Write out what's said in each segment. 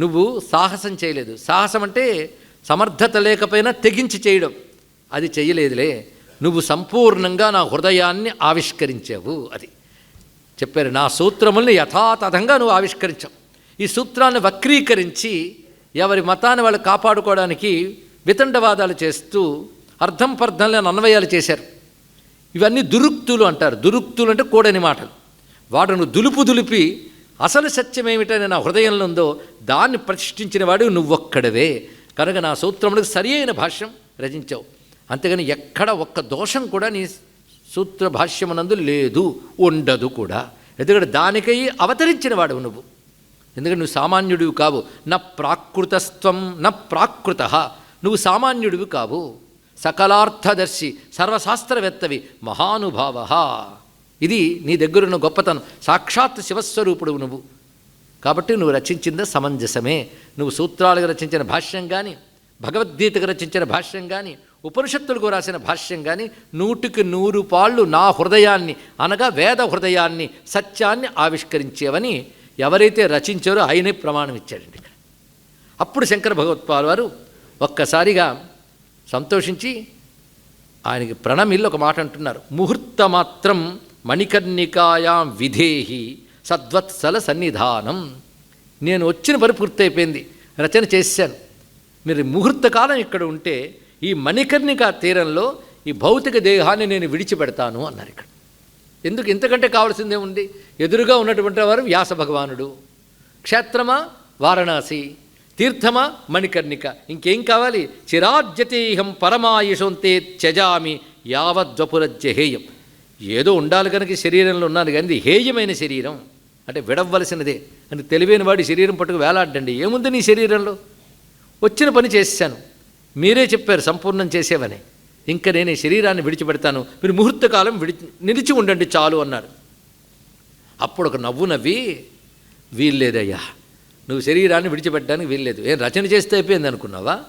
నువ్వు సాహసం చేయలేదు. సాహసం అంటే సమర్థత లేకపోయినా తెగించి చేయడం. అది చేయలేదులే. నువ్వు సంపూర్ణంగా నా హృదయాన్ని ఆవిష్కరించావు అది. చెప్పారు నా సూత్రముల్ని యథాతథంగా నువ్వు ఆవిష్కరించావు. ఈ సూత్రాన్ని వక్రీకరించి ఎవరి మతాన్ని వాళ్ళు కాపాడుకోవడానికి వితండవాదాలు చేస్తూ అర్థం పర్థంలో అన్వయాలు చేశారు. ఇవన్నీ దురుక్తులు అంటారు. దురుక్తులు అంటే కూడని మాటలు. వాటిని దులుపు దులిపి అసలు సత్యం ఏమిటని నా హృదయంలో ఉందో దాన్ని ప్రతిష్ఠించిన వాడు నువ్వొక్కడవే. కనుక నా సూత్రములకు సరి అయిన భాష్యం రచించావు. అంతేగాని ఎక్కడ ఒక్క దోషం కూడా నీ సూత్ర భాష్యమునందు లేదు ఉండదు కూడా. ఎందుకంటే దానికై అవతరించిన వాడు నువ్వు. ఎందుకంటే నువ్వు సామాన్యుడివి కావు. నా ప్రాకృతస్త్వం నా ప్రాకృత. నువ్వు సామాన్యుడివి కావు. సకలార్థదర్శి సర్వశాస్త్రవేత్తవి మహానుభావ. ఇది నీ దగ్గరున్న గొప్పతనం. సాక్షాత్ శివస్వరూపుడు నువ్వు. కాబట్టి నువ్వు రచించిందే సమంజసమే. నువ్వు సూత్రాలుగా రచించిన భాష్యం కానీ భగవద్గీతకు రచించిన భాష్యం కానీ ఉపనిషత్తులకు రాసిన భాష్యం కానీ నూటికి నూరు పాళ్ళు నా హృదయాన్ని అనగా వేద హృదయాన్ని సత్యాన్ని ఆవిష్కరించేవని ఎవరైతే రచించారో ఆయనే ప్రమాణం ఇచ్చాడండి. ఇక్కడ అప్పుడు శంకర భగవత్పాల్ వారు ఒక్కసారిగా సంతోషించి ఆయనకి ప్రణమిల్లు ఒక మాట అంటున్నారు. ముహూర్త మాత్రం మణికర్ణికాయాం విధేహి సద్వత్సల సన్నిధానం. నేను వచ్చిన పని పూర్తయిపోయింది రచన చేశాను. మీరు ముహూర్తకాలం ఇక్కడ ఉంటే ఈ మణికర్ణిక తీరంలో ఈ భౌతిక దేహాన్ని నేను విడిచిపెడతాను అన్నారు ఇక్కడ. ఎందుకు? ఇంతకంటే కావాల్సిందే ఉంది ఎదురుగా ఉన్నటువంటి వారు వ్యాస భగవానుడు. క్షేత్రమా? వారణాసి. తీర్థమా? మణికర్ణిక. ఇంకేం కావాలి? చిరాజ్యతేహం పరమాయుషంతే త్యజామి యావద్వపురజ్యహేయం ఏదో ఉండాలి కనుక శరీరంలో ఉన్నాను కానీ హేయమైన శరీరం. అంటే విడవలసినదే. అని తెలివైన వాడి శరీరం పట్టుకు వేలాడండి ఏముంది నీ శరీరంలో? వచ్చిన పని చేశాను మీరే చెప్పారు సంపూర్ణం చేసేవని. ఇంకా నేను శరీరాన్ని విడిచిపెడతాను. మీరు ముహూర్తకాలం విడిచి నిలిచి ఉండండి చాలు అన్నారు. అప్పుడు ఒక నవ్వు నవ్వి వీల్లేదయ్యా నువ్వు శరీరాన్ని విడిచిపెట్టడానికి వీల్లేదు. ఏం రచన చేస్తే అయిపోయింది అనుకున్నావా?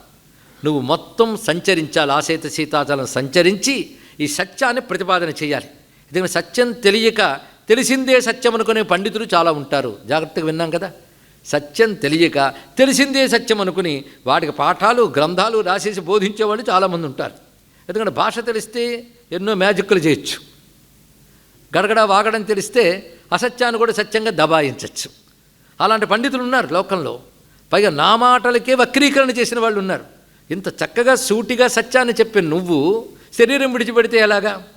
నువ్వు మొత్తం సంచరించాలి ఆసేత సీతాచలం సంచరించి ఈ సత్యాన్ని ప్రతిపాదన చేయాలి. ఎందుకంటే సత్యం తెలియక తెలిసిందే సత్యం అనుకునే పండితులు చాలా ఉంటారు. జాగ్రత్తగా విన్నాం కదా? సత్యం తెలియక తెలిసిందే సత్యం అనుకుని వాటికి పాఠాలు గ్రంథాలు రాసేసి బోధించేవాళ్ళు చాలామంది ఉంటారు. ఎందుకంటే భాష తెలిస్తే ఎన్నో మ్యాజిక్లు చేయొచ్చు. గడగడ వాగడం తెలిస్తే అసత్యాన్ని కూడా సత్యంగా దబాయించవచ్చు అలాంటి పండితులు ఉన్నారు లోకంలో. పైగా నా మాటలకే వక్రీకరణ చేసిన వాళ్ళు ఉన్నారు. ఇంత చక్కగా సూటిగా సత్యాన్ని చెప్పే నువ్వు శరీరం విడిచిపెడితే ఎలాగా?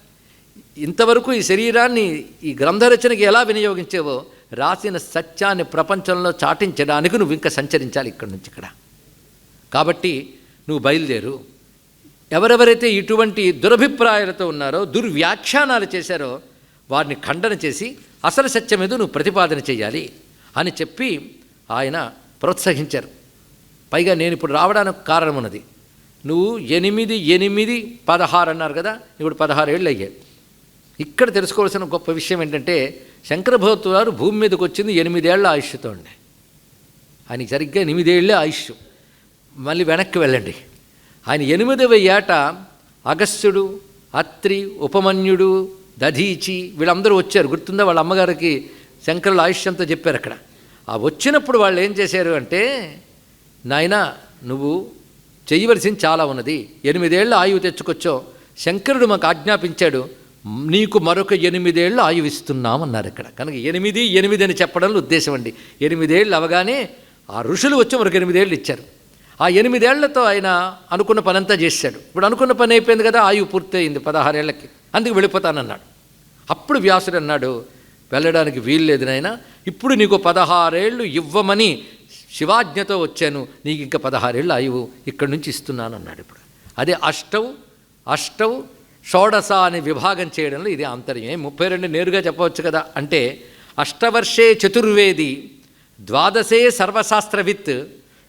ఇంతవరకు ఈ శరీరాన్ని ఈ గ్రంథరచనకి ఎలా వినియోగించేవో రాసిన సత్యాన్ని ప్రపంచంలో చాటించడానికి నువ్వు ఇంకా సంచరించాలి ఇక్కడి నుంచి ఇక్కడ. కాబట్టి నువ్వు బయలుదేరు. ఎవరెవరైతే ఇటువంటి దురభిప్రాయాలతో ఉన్నారో దుర్వ్యాఖ్యానాలు చేశారో వారిని ఖండన చేసి అసలు సత్యం మీద నువ్వు ప్రతిపాదన చేయాలి అని చెప్పి ఆయన ప్రోత్సహించారు. పైగా నేను ఇప్పుడు రావడానికి కారణం ఉన్నది. నువ్వు ఎనిమిది ఎనిమిది పదహారు అన్నారు కదా ఇప్పుడు పదహారు ఏళ్ళు అయ్యాయి. ఇక్కడ తెలుసుకోవాల్సిన గొప్ప విషయం ఏంటంటే శంకర భగవత్ వారు భూమి మీదకి వచ్చింది ఎనిమిదేళ్ళ ఆయుష్తో ఉండే. ఆయనకి సరిగ్గా ఎనిమిదేళ్ళే ఆయుష్ మళ్ళీ వెనక్కి వెళ్ళండి. ఆయన ఎనిమిదవ ఏట అగస్త్యుడు అత్రి ఉపమన్యుడు దధీచి వీళ్ళందరూ వచ్చారు. గుర్తుందా? వాళ్ళ అమ్మగారికి శంకరుల ఆయుష్ అంతా చెప్పారు అక్కడ. ఆ వచ్చినప్పుడు వాళ్ళు ఏం చేశారు అంటే నాయన నువ్వు చేయవలసింది చాలా ఉన్నది. ఎనిమిదేళ్ళ ఆయువు తెచ్చుకొచ్చో శంకరుడు మాకు ఆజ్ఞాపించాడు. నీకు మరొక ఎనిమిదేళ్ళు ఆయువు ఇస్తున్నామన్నారు ఇక్కడ. కనుక ఎనిమిది ఎనిమిది అని చెప్పడంలో ఉద్దేశం అండి. ఎనిమిదేళ్ళు అవగానే ఆ ఋషులు వచ్చి మరొక ఎనిమిదేళ్ళు ఇచ్చారు. ఆ ఎనిమిదేళ్ళతో ఆయన అనుకున్న పనంతా చేశాడు. ఇప్పుడు అనుకున్న పని అయిపోయింది కదా ఆయువు పూర్తయింది పదహారేళ్ళకి. అందుకు వెళ్ళిపోతానన్నాడు. అప్పుడు వ్యాసుడు అన్నాడు వెళ్ళడానికి వీల్లేదు నాయన ఇప్పుడు నీకు పదహారేళ్ళు ఇవ్వమని శివాజ్ఞతో వచ్చాను. నీకు ఇంకా పదహారేళ్ళు ఆయువు ఇక్కడి నుంచి ఇస్తున్నాను అన్నాడు ఇప్పుడు. అదే అష్టౌ అష్టౌ షోడశ అని విభాగం చేయడంలో ఇది ఆంతర్యం. ముప్పై రెండు నేరుగా చెప్పవచ్చు కదా? అంటే అష్టవర్షే చతుర్వేది ద్వాదశే సర్వశాస్త్రవిత్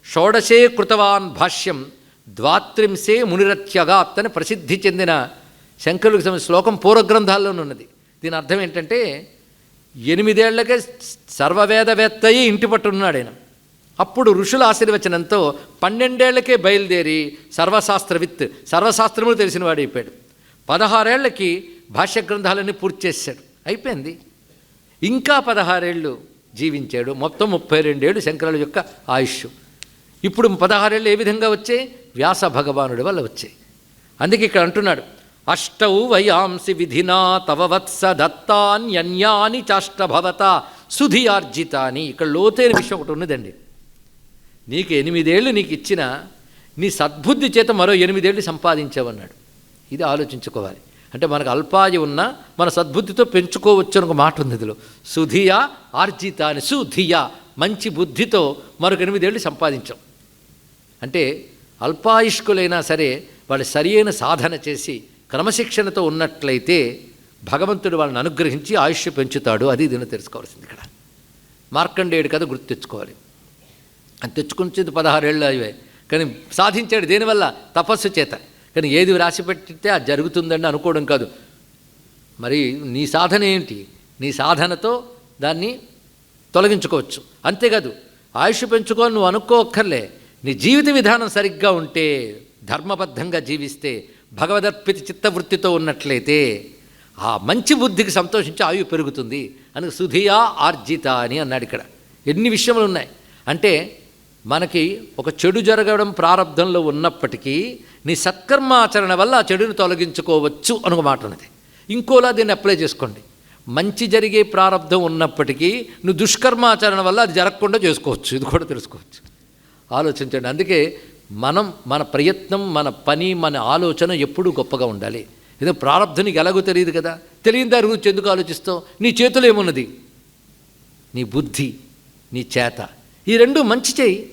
షోడశే కృతవాన్ భాష్యం ద్వాత్రింశే మునిరత్యగాత్ అని ప్రసిద్ధి చెందిన శంకరులకు సంబంధించిన శ్లోకం పూర్వగ్రంథాల్లోనే ఉన్నది. దీని అర్థం ఏంటంటే ఎనిమిదేళ్ళకే సర్వవేదవేత్తయి ఇంటి పట్టున్నాడు ఆయన. అప్పుడు ఋషుల ఆశీర్వచనంతో పన్నెండేళ్ళకే బయలుదేరి సర్వశాస్త్రవిత్ సర్వశాస్త్రములు తెలిసిన వాడు అయిపోయాడు పదహారేళ్ళకి భాష్య గ్రంథాలన్నీ పూర్తి చేశాడు. అయిపోయింది. ఇంకా పదహారేళ్ళు జీవించాడు. మొత్తం ముప్పై రెండేళ్ళు శంకరుల యొక్క ఆయుష్ ఇప్పుడు పదహారేళ్ళు ఏ విధంగా వచ్చాయి? వ్యాస భగవానుడి వల్ల వచ్చాయి. అందుకే ఇక్కడ అంటున్నాడు అష్టౌ వయాంసి విధినా తవ వత్స దత్తాన్యన్యాని చాష్టభవత సుధియార్జితాని. ఇక్కడ లోతైన విషయం ఒకటి ఉన్నదండి. నీకు ఎనిమిదేళ్ళు నీకు ఇచ్చిన నీ సద్బుద్ధి చేత మరో ఎనిమిదేళ్ళు సంపాదించావన్నాడు. ఇది ఆలోచించుకోవాలి. అంటే మనకు అల్పాయి ఉన్నా మన సద్బుద్ధితో పెంచుకోవచ్చు అని ఒక మాట ఉంది ఇందులో. సుధియా ఆర్జిత అని సుధియా మంచి బుద్ధితో మరొక ఎనిమిదేళ్ళు సంపాదించాం. అంటే అల్పాయుష్కులైనా సరే వాళ్ళు సరియైన సాధన చేసి క్రమశిక్షణతో ఉన్నట్లయితే భగవంతుడు వాళ్ళని అనుగ్రహించి ఆయుష్ పెంచుతాడు. అది దీన్ని తెలుసుకోవాల్సింది ఇక్కడ. మార్కండేయుడు కథ గుర్తు తెచ్చుకోవాలి. అని తెచ్చుకునేది పదహారేళ్ళు అయ్యే కానీ సాధించాడు దేనివల్ల? తపస్సు చేత. కానీ ఏది రాసి పెట్టితే అది జరుగుతుందని అనుకోవడం కాదు. మరి నీ సాధన ఏంటి? నీ సాధనతో దాన్ని తొలగించుకోవచ్చు. అంతేకాదు ఆయుష్ పెంచుకోవాలి నువ్వు అనుకోక్కర్లే. నీ జీవిత విధానం సరిగ్గా ఉంటే ధర్మబద్ధంగా జీవిస్తే భగవదర్పిత చిత్తవృత్తితో ఉన్నట్లయితే ఆ మంచి బుద్ధికి సంతోషించి ఆయువు పెరుగుతుంది. అని సుధియా ఆర్జిత అని అన్నాడు ఇక్కడ. ఎన్ని విషయములు ఉన్నాయి? అంటే మనకి ఒక చెడు జరగడం ప్రారంధంలో ఉన్నప్పటికీ నీ సత్కర్మాచరణ వల్ల ఆ చెడుని తొలగించుకోవచ్చు అనుక మాట ఉన్నది. ఇంకోలా దీన్ని అప్లై చేసుకోండి. మంచి జరిగే ప్రారంధం ఉన్నప్పటికీ నువ్వు దుష్కర్మాచరణ వల్ల అది జరగకుండా చేసుకోవచ్చు. ఇది కూడా తెలుసుకోవచ్చు. ఆలోచించండి. అందుకే మనం మన ప్రయత్నం మన పని మన ఆలోచన ఎప్పుడూ గొప్పగా ఉండాలి. ఏదో ప్రారంధనికి ఎలాగో తెలియదు కదా. తెలియని దాని గురించి ఎందుకు ఆలోచిస్తావు? నీ చేతులు ఏమున్నది? నీ బుద్ధి నీ చేత. ఈ రెండు మంచి చేయి.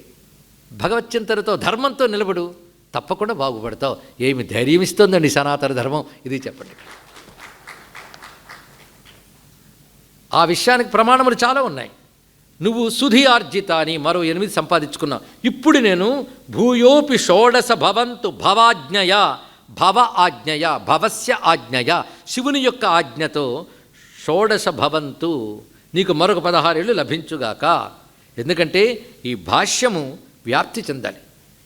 భగవచ్చింతనతో ధర్మంతో నిలబడు తప్పకుండా బాగుపడతావు. ఏమి ధైర్యం ఇస్తుందండి సనాతన ధర్మం? ఇది చెప్పండి. ఆ విషయానికి ప్రమాణములు చాలా ఉన్నాయి. నువ్వు సుధి ఆర్జిత అని మరో ఎనిమిది సంపాదించుకున్నావు. ఇప్పుడు నేను భూయోపి షోడశ భవంతు భవాజ్ఞయ భవ ఆజ్ఞయ భవస్య ఆజ్ఞయ శివుని యొక్క ఆజ్ఞతో షోడశ భవంతు నీకు మరొక పదహారేళ్ళు లభించుగాక. ఎందుకంటే ఈ భాష్యము వ్యాప్తి చెందాలి.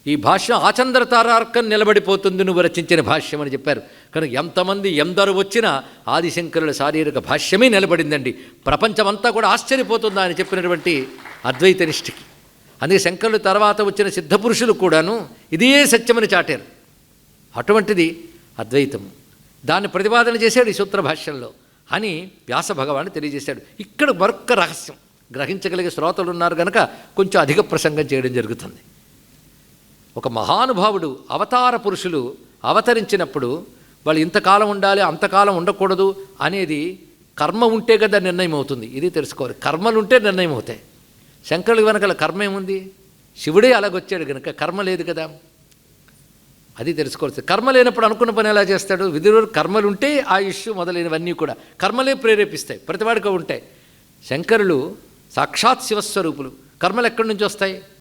ఈ భాష్యం ఆచంద్రతారార్కం నిలబడిపోతుంది నువ్వు రచించిన భాష్యం అని చెప్పారు. కనుక ఎంతమంది ఎందరు వచ్చినా ఆదిశంకరుల శారీరక భాష్యమే నిలబడిందండి. ప్రపంచమంతా కూడా ఆశ్చర్యపోతుందా అని చెప్పినటువంటి అద్వైత నిష్ఠకి. అందుకే శంకరుల తర్వాత వచ్చిన సిద్ధపురుషులు కూడాను ఇదే సత్యమని చాటారు. అటువంటిది అద్వైతం దాన్ని ప్రతిపాదన చేశాడు ఈ సూత్ర భాష్యంలో అని వ్యాస భగవాను తెలియజేశాడు. ఇక్కడ మరొక్క రహస్యం. గ్రహించగలిగే శ్రోతలు ఉన్నారు కనుక కొంచెం అధిక ప్రసంగం చేయడం జరుగుతుంది. ఒక మహానుభావుడు అవతార పురుషులు అవతరించినప్పుడు వాళ్ళు ఇంతకాలం ఉండాలి అంతకాలం ఉండకూడదు అనేది కర్మ ఉంటే కదా నిర్ణయం అవుతుంది. ఇది తెలుసుకోవాలి. కర్మలు ఉంటే నిర్ణయం అవుతాయి. శంకరుల వెనకాల కర్మ ఏముంది? శివుడే అలాగొచ్చాడు కనుక కర్మ లేదు కదా. అది తెలుసుకోవచ్చు కర్మ లేనప్పుడు అనుకున్న పని ఎలా చేస్తాడు? విధులు కర్మలు ఉంటే ఆయుష్ మొదలైనవన్నీ కూడా కర్మలే ప్రేరేపిస్తాయి. ప్రతివాడిగా ఉంటాయి. శంకరులు సాక్షాత్ శివస్వరూపులు. కర్మలు ఎక్కడి నుంచి వస్తాయి?